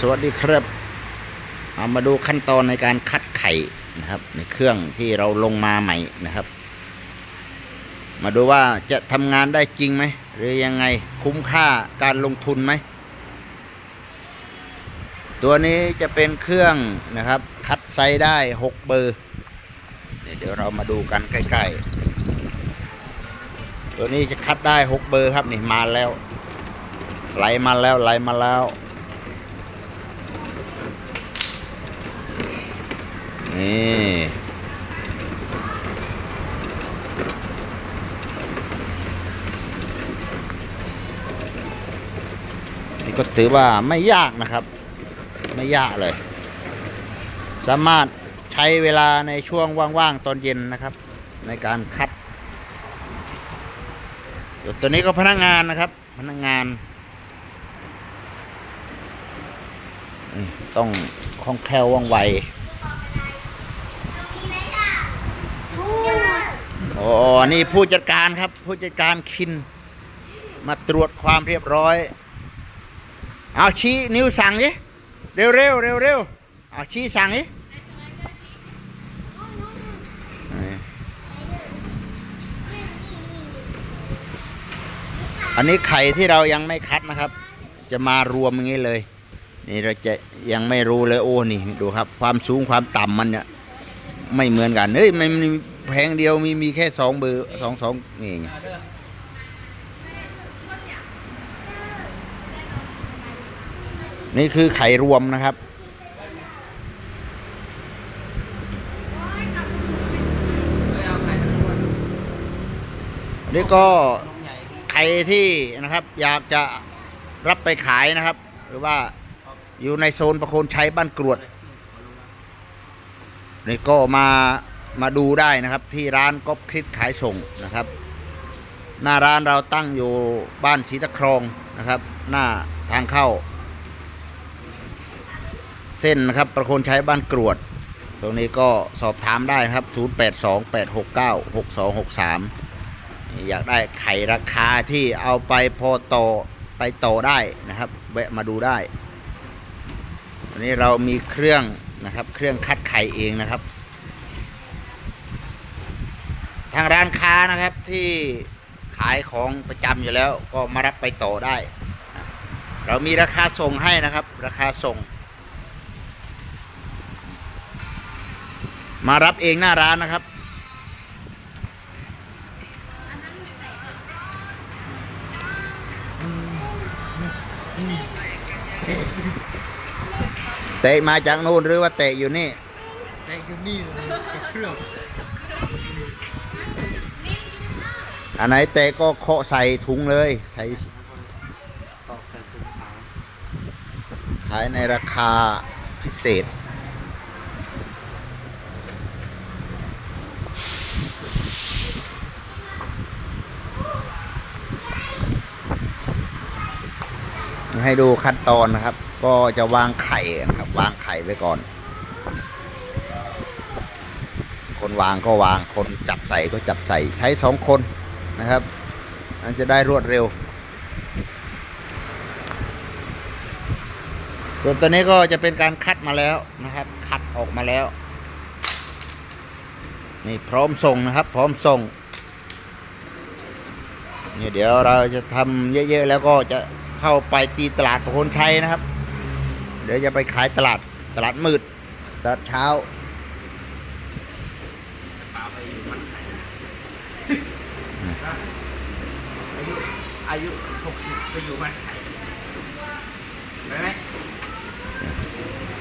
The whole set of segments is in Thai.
สวัสดีครับ เอามาดูขั้นตอนในการคัดไข่นะครับ ในเครื่องที่เราลงมาใหม่นะครับ มาดูว่าจะทำงานได้จริงไหมหรือยังไงคุ้มค่าการลงทุนไหม ตัวนี้จะเป็นเครื่องนะครับ คัดไซส์ได้ 6 เบอร์เดี๋ยวเรามาดูกันใกล้ๆ ตัวนี้จะคัดได้ 6 เบอร์ครับนี่มาแล้วไหลมาแล้วไหลมาแล้ว นี่นี่ก็ถือว่าไม่ยากนะครับ ไม่ยากเลย สามารถใช้เวลาในช่วงว่าง ๆ ตอนเย็นนะครับ ในการคัด ตัวนี้ก็พนักงานนะครับ พนักงานต้องคล่องแคล่วว่องไว โอ้นี่ผู้จัดการครับ ผู้จัดการคิน มาตรวจความเรียบร้อย เอาชี้นิ้วสั่งดิเร็วเร็วเร็วเร็วเอาชี้สั่งดิอันนี้ไข่ที่เรายังไม่คัดนะครับ จะมารวมอย่างนี้เลย นี่เราจะยังไม่รู้เลยโอ้นี่ดูครับ ความสูงความต่ำมันเนี่ยไม่เหมือนกันเฮ้ยมันมี แผงเดียวมีมีแค่สองเบอร์สองสองนี่ไงนี่คือไข่รวมนะครับ นี่ก็ใครที่นะครับอยากจะรับไปขายนะครับ หรือว่าอยู่ในโซนประโคนชัยบ้านกรวดนี่ก็มา มาดูได้นะครับ ที่ร้านก๊อฟคลิปขายส่งนะครับ หน้าร้านเราตั้งอยู่บ้านศรีตะครองนะครับ หน้าทางเข้า เส้นนะครับประโคนใชัยบ้านกรวด ตรงนี้ก็สอบถามได้นะครับ 0828696263 อยากได้ไข่ราคาที่เอาไปพอต่อไปต่อได้นะครับแวะมาดูได้อันนี้เรามีเครื่องนะครับ เครื่องคัดไข่เองนะครับ ทางร้านค้านะครับที่ขายของประจำอยู่แล้วก็มารับไปต่อได้ เรามีราคาส่งให้นะครับ ราคาส่ง มารับเองหน้าร้านนะครับเตะมาจากนู่นหรือว่าเตะอยู่นี่ใจอยู่นี่เลยเครื่อง อันไหนเตะก็เคาะใส่ถุงเลยใส่ตอกใส่ถุงขาวขายในราคาพิเศษ ให้ดูขั้นตอนนะครับ ก็จะวางไข่นะครับ วางไข่ไว้ก่อน คนวางก็วาง คนจับใส่ก็จับใส่ ใช้สองคนนะครับมันจะได้รวดเร็ว ส่วนตัวนี้ก็จะเป็นการคัดมาแล้วนะครับ คัดออกมาแล้ว นี่พร้อมส่งนะครับ พร้อมส่งนี่เดี๋ยวเราจะทำเยอะๆแล้วก็จะเข้าไปตีตลาดโคนชัยนะครับ เดี๋ยวจะไปขายตลาดตลาดมืดตลาดเช้า ปลาไปอยู่มันไข่ อายุอายุหกสิบไปอยู่มันไข่ไปไหม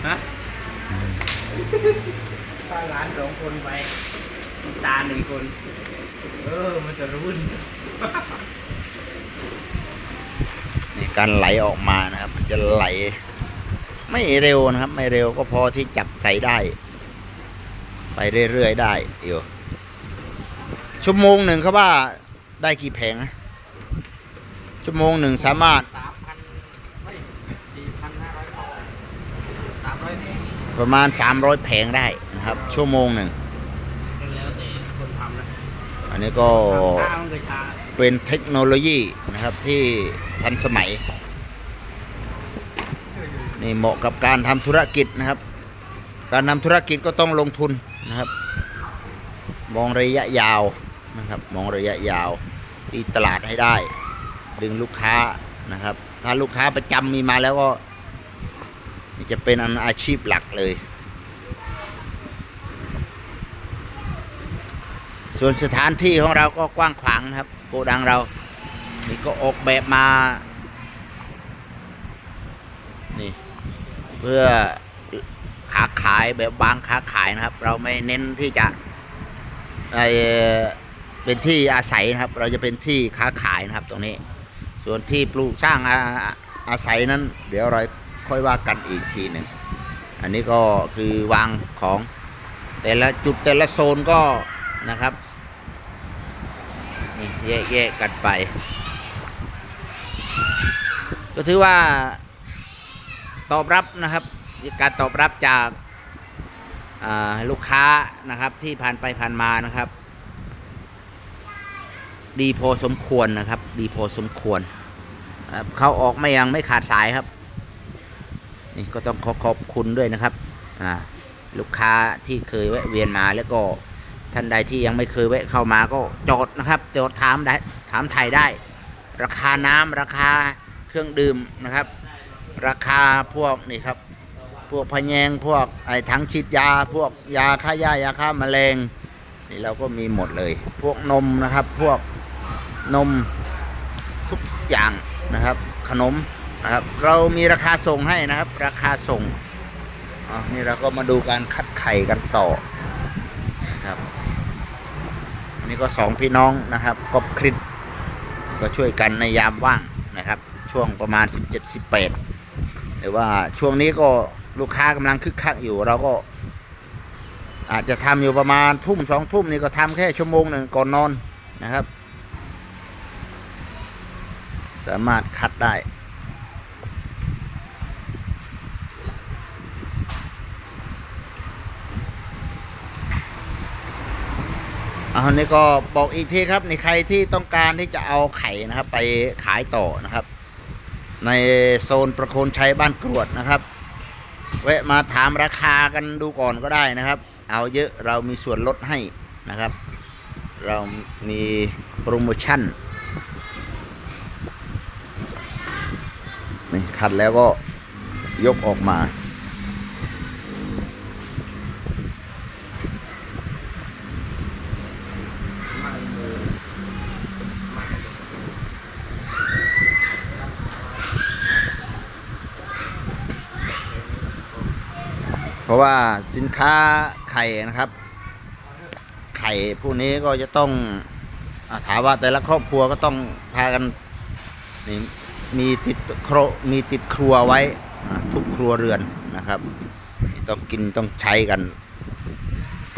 ฮะป้าหลานสองคนไปตาหนึ่งคน เออ มันจะรุ่นนี่การไหลออกมานะครับ มันจะไหล ไม่เร็วนะครับ ไม่เร็วก็พอที่จับใส่ได้ ไปเรื่อยๆได้อยู่ชั่วโมงหนึ่งเขาว่าได้กี่แผงนะ ชั่วโมงหนึ่งสามารถสามพันไม่สี่พันห้าร้อยฟองสามร้อยเมตรประมาณ 300 แผงได้นะครับ ชั่วโมงหนึ่งก็แล้วแต่คนทำนะอันนี้ก็ช้ามันก็ช้าเป็นเทคโนโลยีนะครับที่ทันสมัย นี่เหมาะกับการทำธุรกิจนะครับ การทำธุรกิจก็ต้องลงทุนนะครับ มองระยะยาวนะครับ มองระยะยาวตีตลาดให้ได้ ดึงลูกค้านะครับ ถ้าลูกค้าประจำมีมาแล้วก็จะเป็นอันอาชีพหลักเลย ส่วนสถานที่ของเราก็กว้างขวางนะครับ โกดังเรา นี่ก็ออกแบบมา นี่ เพื่อค้าขายแบบบางค้าขายนะครับ เราไม่เน้นที่จะเอ่อเป็นที่อาศัยนะครับ เราจะเป็นที่ค้าขายนะครับตรงนี้ ส่วนที่ปลูกสร้างอาอาศัยนั้น เดี๋ยวเราค่อยว่ากันอีกทีหนึ่งอันนี้ก็คือวางของแต่ละจุดแต่ละโซนก็นะครับแยกๆกันไป ก็ถือว่าตอบรับนะครับการตอบรับจากาลูกค้านะครับที่ผ่านไปผ่านมานะครับ ดีพอสมควรนะครับ ดีพอสมควรเขาออกไม่ยังไม่ขาดสายครับ นี่ก็ต้องขอขอบคุณด้วยนะครับลูกค้าที่เคยแวะเวียนมาแล้วก็ท่านใดที่ยังไม่เคยแวะเข้ามาก็จอดนะครับจอดถามได้ถามไทยได้ ราคาน้ำราคาเครื่องดื่มนะครับ ราคาพวกนี่ครับ พวกพะแยงพวกไอ้ถังฉีดยา พวกยาฆ่าหญ้ายาฆ่าแมลงนี่เราก็มีหมดเลย พวกนมนะครับพวก นมทุกอย่างนะครับ ขนมนะครับ เรามีราคาส่งให้นะครับ ราคาส่งอะนี่เราก็มาดูการคัดไข่กันต่อนะครับนนี่ก็สองพี่น้องนะครับกบคริสก็ช่วยกันในยามว่างนะครับ ช่วงประมาณ 17-18หรือว่าช่วงนี้ก็ลูกค้ากำลังคึกคักอยู่เราก็อาจจะทำอยู่ประมาณทุ่มสองทุ่มนี่ก็ทำแค่ชั่วโมงหนึ่งก่อนนอนนะครับ สามารถคัดได้ เอาเนี้ก็บอกอีกทีครับ ในใครที่ต้องการที่จะเอาไข่นะครับ ไปขายต่อนะครับ ในโซนประโคนชัยบ้านกรวดนะครับ แวะมาถามราคากันดูก่อนก็ได้นะครับ เอาเยอะเรามีส่วนลดให้นะครับ เรามีโปรโมชั่น นี่คัดแล้วก็ยกออกมาเพราะว่าสินค้าไข่นะครับ ไข่พวกนี้ก็จะต้องอถามว่าแต่ละครอบครัวก็ต้องพากันนี่ มีติดครมีติดครัวไว้ทุกครัวเรือนนะครับ ต้องกินต้องใช้กัน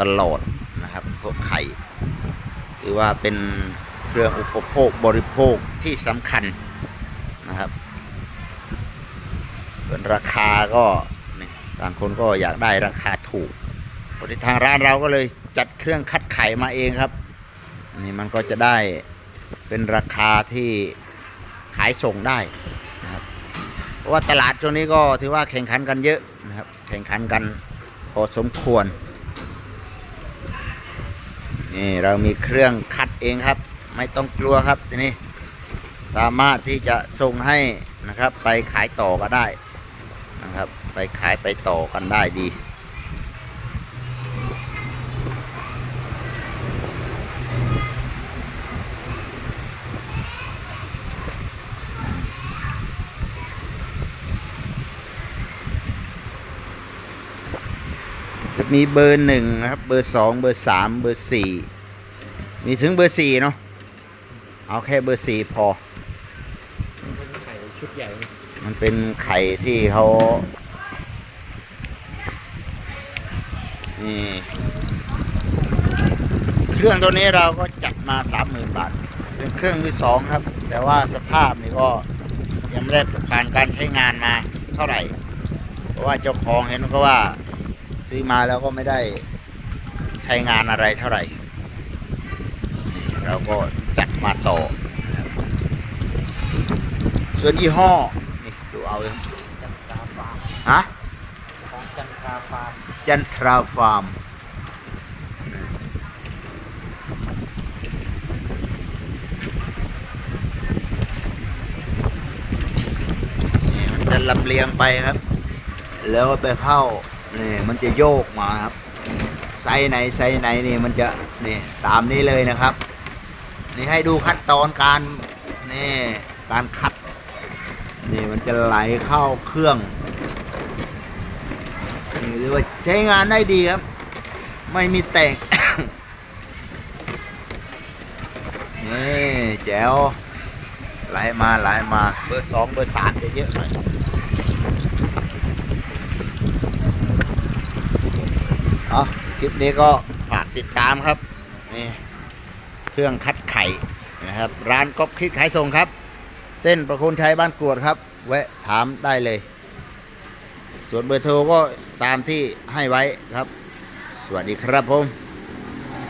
ตลอดนะครับพวกไข่ถือว่าเป็นเครื่องอุปโภคบริโภคที่สำคัญนะครับส่วนราคาก็ต่างคนก็อยากได้ราคาถูกพอดีทางร้านเราก็เลยจัดเครื่องคัดไข่มาเองครับนี่มันก็จะได้เป็นราคาที่ ขายส่งได้นะครับเพราะว่าตลาดช่วงนี้ก็ถือว่าแข่งขันกันเยอะนะครับแข่งขันกันพอสมควรนี่เรามีเครื่องคัดเองครับ ไม่ต้องกลัวครับทีนี้สามารถที่จะส่งให้นะครับไปขายต่อก็ได้นะครับ ไปขายไปต่อกันได้ดี มีเบอร์หนึ่งนะครับ เบอร์สองเบอร์สามเบอร์สี่มีถึงเบอร์สี่เนาะเอาแค่เบอร์สี่พอเป็นไข่ชุดใหญ่มันเป็นไข่ที่เขานี่เครื่องตัวนี้เราก็จัดมาสามหมื่นบาท เป็นเครื่องที่สองครับ แต่ว่าสภาพนี่ก็ยังไม่ได้ผ่านการใช้งานมาเท่าไหร่ เพราะว่าเจ้าของเห็นก็ว่า ซื้อมาแล้วก็ไม่ได้ใช้งานอะไรเท่าไหร่ เราก็จัดมาต่อ ส่วนยี่ห้อ นี่ดูเอาเลยจับสาฟาร์มฮะของจันทราฟาร์มจันทราฟาร์มนี่มันจะลำเลียงไปครับ แล้วก็ไปเข้า นี่มันจะโยกมาครับไซส์ไหนไซส์ไหนนี่มันจะนี่ตามนี้เลยนะครับ นี่ให้ดูขั้นตอนการนี่การคัดนี่มันจะไหลเข้าเครื่องนี่เรียกว่าใช้งานได้ดีครับ ไม่มีแต่งนี่แจ๋วไหลมาไหลมาเบอร์สองเบอร์สามจะเยอะหน่อย เอาคลิปนี้ก็ฝากติดตามครับนี่เครื่องคัดไข่นะครับ ร้านก๊อปคิดขายส่งครับ เส้นประคุณชัยบ้านกรวดครับ แวะถามได้เลย ส่วนเบอร์โทรก็ตามที่ให้ไว้ครับ สวัสดีครับผม